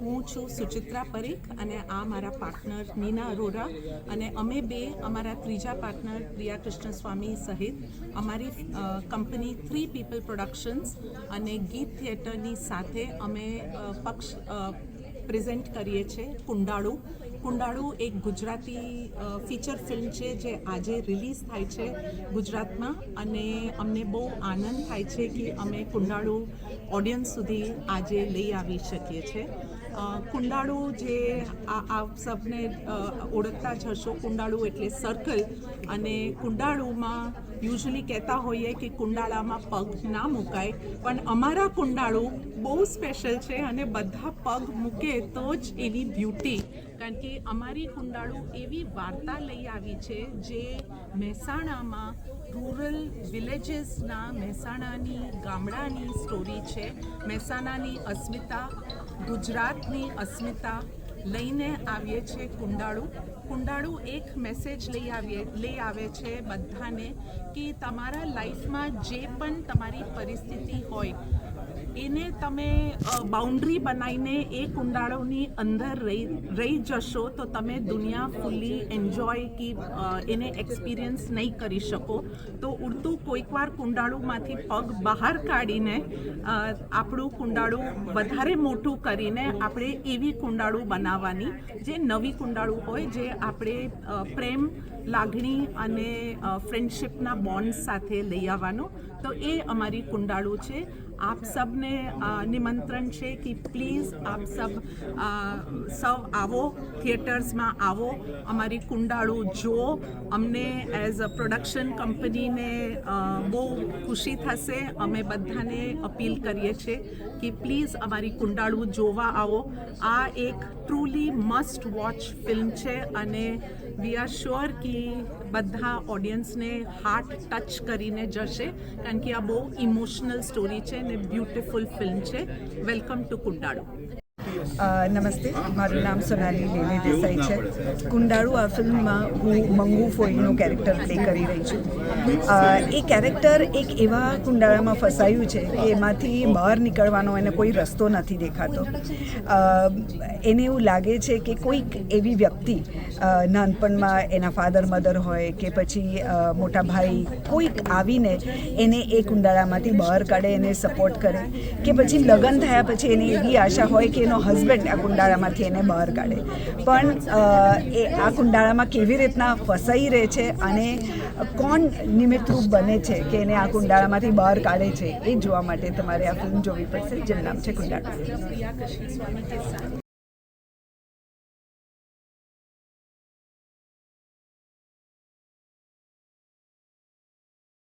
હું છું સુચિત્રા પરીખ અને આ મારા પાર્ટનર નીના અરોરા અને અમે બે અમારા ત્રીજા પાર્ટનર પ્રિયા કૃષ્ણ સ્વામી સહિત અમારી કંપની થ્રી પીપલ પ્રોડક્શન્સ અને ગીત થિયેટરની સાથે અમે પક્ષ પ્રેઝન્ટ કરીએ છીએ કુંડાળુ. કુંડાળુ એક ગુજરાતી ફીચર ફિલ્મ છે જે આજે રિલીઝ થાય છે ગુજરાતમાં અને અમને બહુ આનંદ થાય છે કે અમે કુંડાળુ ઓડિયન્સ સુધી આજે લઈ આવી શકીએ છીએ કુંડાળુ જે આપ સબને ઓળખતા જ હશો, કુંડાળુ એટલે સર્કલ અને કુંડાળુમાં યુઝલી કહેતા હોઈએ કે કુંડાળામાં પગ ના મુકાય, પણ અમારા કુંડાળુ બહુ સ્પેશિયલ છે અને બધા પગ મૂકે તો જ એની બ્યુટી કારણ કે અમારી કુંડાળુ એવી વાર્તા લઈ આવી છે જે મહેસાણામાં રૂરલ વિલેજીસના મહેસાણાની ગામડાની સ્ટોરી છે. મહેસાણાની અસ્મિતા, ગુજરાતની અસ્મિતા લઈને આવીએ છીએ કુંડાળુ. કુંડાળુ એક મેસેજ લઈ આવીએ, લઈ આવે છે બધાને કે તમારા લાઈફમાં જે પણ તમારી પરિસ્થિતિ હોય એને તમે બાઉન્ડ્રી બનાવીને એ કુંડાળોની અંદર રહી રહી જશો તો તમે દુનિયા ફૂલી એન્જોય કે એને એક્સપિરિયન્સ નહીં કરી શકો. તો ઉડતું કોઈકવાર કુંડાળુમાંથી પગ બહાર કાઢીને આપણું કુંડાળું વધારે મોટું કરીને આપણે એવી કુંડાળું બનાવવાની, જે નવી કુંડાળું હોય, જે આપણે પ્રેમ, લાગણી અને ફ્રેન્ડશિપના બોન્ડ સાથે લઈ આવવાનું. તો એ અમારી કુંડાળુ છે. આપ સબને નિમંત્રણ છે કે પ્લીઝ આપ સબ સૌ આવો, થિયેટર્સમાં આવો, અમારી કુંડાળુ જુઓ અમને એઝ અ પ્રોડક્શન કંપનીને બહુ ખુશી થશે, અમે બધાને અપીલ કરીએ છીએ કે પ્લીઝ અમારી કુંડાળુ જોવા આવો. આ એક ટ્રુલી મસ્ટ વોચ ફિલ્મ છે અને વી આર શ્યોર કે બધા ઓડિયન્સને હાર્ટ ટચ કરીને જશે. કારણ કે આ બહુ ઇમોશનલ સ્ટોરી છે અને બ્યુટિફુલ ફિલ્મ છે. વેલકમ ટુ કુંડાળુ નમસ્તે. મારું નામ સોનાલી લેલી દેસાઈ છે. કુંડાળુ આ ફિલ્મમાં હું મંગુ ફોઈનું કેરેક્ટર પ્લે કરી રહી છું. એ કેરેક્ટર એક એવા કુંડાળામાં ફસાયું છે કે એમાંથી બહાર નીકળવાનો એને કોઈ રસ્તો નથી દેખાતો. એને એવું લાગે છે કે કોઈક એવી વ્યક્તિ નાનપણમાં એના ફાધર, મધર હોય કે પછી મોટા ભાઈ કોઈક આવીને એને એ કુંડાળામાંથી બહાર કાઢે, એને સપોર્ટ કરે કે પછી લગ્ન થયા પછી એને એવી આશા હોય કે એનો હસબન્ડ આ કુંડાળામાંથી એને બહાર કાઢે. પણ એ આ કુંડાળામાં કેવી રીતના ફસાઈ રહે છે અને કોણ નિમિત્તરૂપ બને છે કે એને આ કુંડાળામાંથી બહાર કાઢે છે એ જોવા માટે તમારે આ ફિલ્મ જોવી પડશે. જેનું નામ છે કુંડાળા.